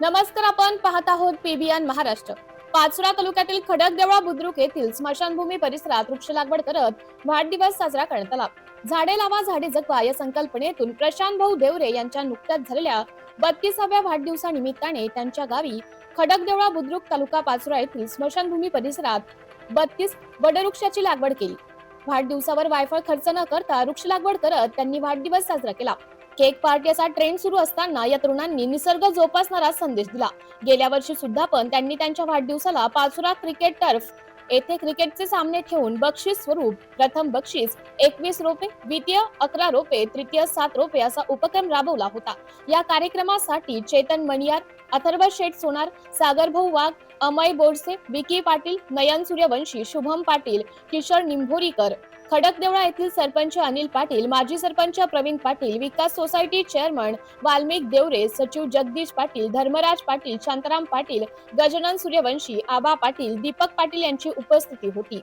नमस्कार आपण पाहत आहोत पीबीएन महाराष्ट्र. पाचोरा तालुक्यातील खडकदेवळा बुद्रुक येथील स्मशानभूमी परिसरात वृक्ष लागवड करत वाढदिवस साजरा करण्यात आला. झाडे लावा झाडे जगवा या संकल्पनेतून प्रशांत भाऊ देवरे यांच्या नुकत्याच झालेल्या बत्तीसाव्या वाढदिवसानिमित्ताने त्यांच्या गावी खडकदेवळा बुद्रुक तालुका पाचोरा येथील स्मशानभूमी परिसरात बत्तीस वडवृक्षाची लागवड केली. वाढदिवसावर वायफळ खर्च न करता वृक्ष लागवड करत त्यांनी वाढदिवस साजरा केला. केक पार्टी असा ट्रेंड सुरू असताना या तरुणांनी निसर्ग जोपासणारा संदेश दिला. गेल्या वर्षी सुद्धा पण त्यांनी त्यांच्या वाढदिवसाला पाचोरा क्रिकेट टर्फ येथे क्रिकेटचे सामने ठेवून बक्षीस स्वरूप प्रथम बक्षीस एकवीस रोपे द्वितीय अकरा रोपे तृतीय सात रोपे असा उपक्रम राबवला होता. या कार्यक्रमासाठी चेतन मणियार अथर्व शेठ सोनार सागर भाऊ वाघ अमय बोरसे विकी पाटील नयन सूर्यवंशी शुभम पाटील किशोर निंभोरीकर खडकदेवळा येथील सरपंच अनिल पाटील माजी सरपंच प्रवीण पाटील विकास सोसायटी चेअरमन वाल्मिक देवरे सचिव जगदीश पाटील धर्मराज पाटील शांताराम पाटील गजानन सूर्यवंशी आबा पाटील दीपक पाटील यांची उपस्थिती होती.